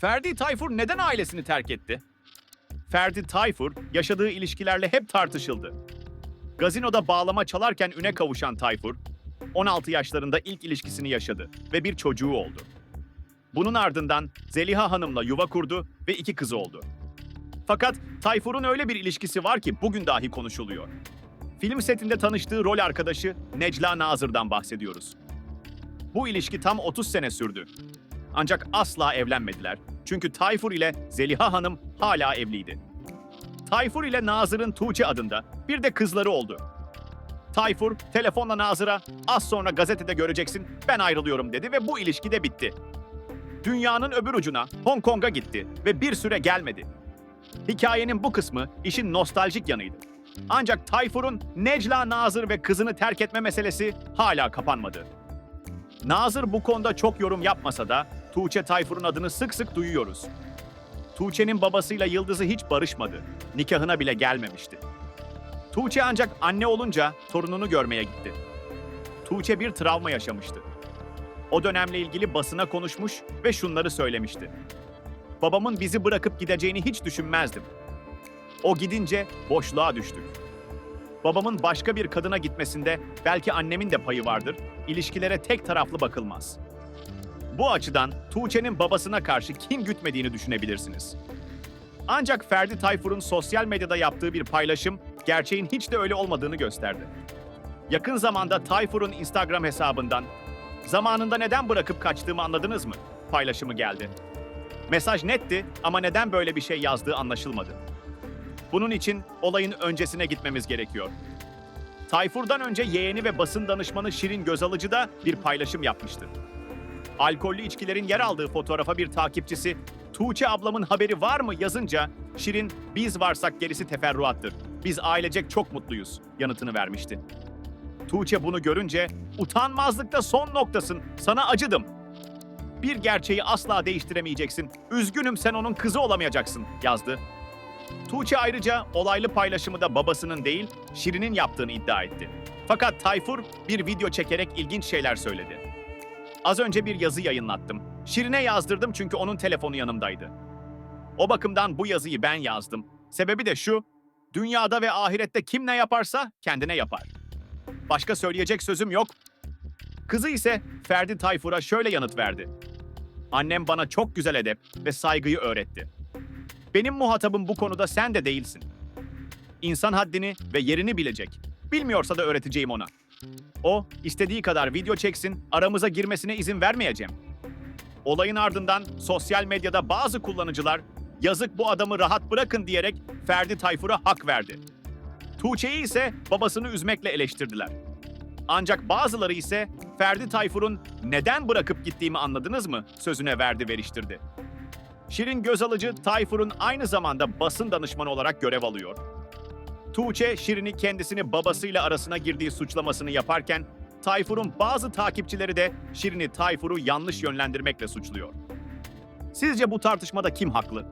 Ferdi Tayfur neden ailesini terk etti? Ferdi Tayfur yaşadığı ilişkilerle hep tartışıldı. Gazinoda bağlama çalarken üne kavuşan Tayfur, 16 yaşlarında ilk ilişkisini yaşadı ve bir çocuğu oldu. Bunun ardından Zeliha Hanım'la yuva kurdu ve iki kızı oldu. Fakat Tayfur'un öyle bir ilişkisi var ki bugün dahi konuşuluyor. Film setinde tanıştığı rol arkadaşı Necla Nazır'dan bahsediyoruz. Bu ilişki tam 30 sene sürdü. Ancak asla evlenmediler. Çünkü Tayfur ile Zeliha Hanım hala evliydi. Tayfur ile Nazır'ın Tuğçe adında bir de kızları oldu. Tayfur telefonla Nazır'a az sonra gazetede göreceksin ben ayrılıyorum dedi ve bu ilişki de bitti. Dünyanın öbür ucuna Hong Kong'a gitti ve bir süre gelmedi. Hikayenin bu kısmı işin nostaljik yanıydı. Ancak Tayfur'un Necla Nazır ve kızını terk etme meselesi hala kapanmadı. Nazır bu konuda çok yorum yapmasa da Tuğçe Tayfur'un adını sık sık duyuyoruz. Tuğçe'nin babasıyla Yıldız'ı hiç barışmadı. Nikahına bile gelmemişti. Tuğçe ancak anne olunca torununu görmeye gitti. Tuğçe bir travma yaşamıştı. O dönemle ilgili basına konuşmuş ve şunları söylemişti. Babamın bizi bırakıp gideceğini hiç düşünmezdim. O gidince boşluğa düştük. Babamın başka bir kadına gitmesinde belki annemin de payı vardır. İlişkilere tek taraflı bakılmaz. Bu açıdan Tuğçe'nin babasına karşı kin gütmediğini düşünebilirsiniz. Ancak Ferdi Tayfur'un sosyal medyada yaptığı bir paylaşım gerçeğin hiç de öyle olmadığını gösterdi. Yakın zamanda Tayfur'un Instagram hesabından "Zamanında neden bırakıp kaçtığımı anladınız mı?" paylaşımı geldi. Mesaj netti ama neden böyle bir şey yazdığı anlaşılmadı. Bunun için olayın öncesine gitmemiz gerekiyor. Tayfur'dan önce yeğeni ve basın danışmanı Şirin Gözalıcı da bir paylaşım yapmıştı. Alkollü içkilerin yer aldığı fotoğrafa bir takipçisi Tuğçe ablamın haberi var mı yazınca Şirin biz varsak gerisi teferruattır. Biz ailecek çok mutluyuz yanıtını vermişti. Tuğçe bunu görünce utanmazlıkta son noktasın sana acıdım. Bir gerçeği asla değiştiremeyeceksin. Üzgünüm sen onun kızı olamayacaksın yazdı. Tuğçe ayrıca olaylı paylaşımı da babasının değil, Şirin'in yaptığını iddia etti. Fakat Tayfur bir video çekerek ilginç şeyler söyledi. Az önce bir yazı yayınlattım. Şirin'e yazdırdım çünkü onun telefonu yanımdaydı. O bakımdan bu yazıyı ben yazdım. Sebebi de şu, dünyada ve ahirette kim ne yaparsa kendine yapar. Başka söyleyecek sözüm yok. Kızı ise Ferdi Tayfur'a şöyle yanıt verdi. Annem bana çok güzel edep ve saygıyı öğretti. Benim muhatabım bu konuda sen de değilsin. İnsan haddini ve yerini bilecek. Bilmiyorsa da öğreteceğim ona. O istediği kadar video çeksin, aramıza girmesine izin vermeyeceğim. Olayın ardından sosyal medyada bazı kullanıcılar yazık bu adamı rahat bırakın diyerek Ferdi Tayfur'a hak verdi. Tuğçe'yi ise babasını üzmekle eleştirdiler. Ancak bazıları ise Ferdi Tayfur'un neden bırakıp gittiğimi anladınız mı sözüne verdi veriştirdi. Şirin Gözalıcı Tayfur'un aynı zamanda basın danışmanı olarak görev alıyor. Tuğçe, Şirin'i kendisini babasıyla arasına girdiği suçlamasını yaparken, Tayfur'un bazı takipçileri de Şirin'i Tayfur'u yanlış yönlendirmekle suçluyor. Sizce bu tartışmada kim haklı?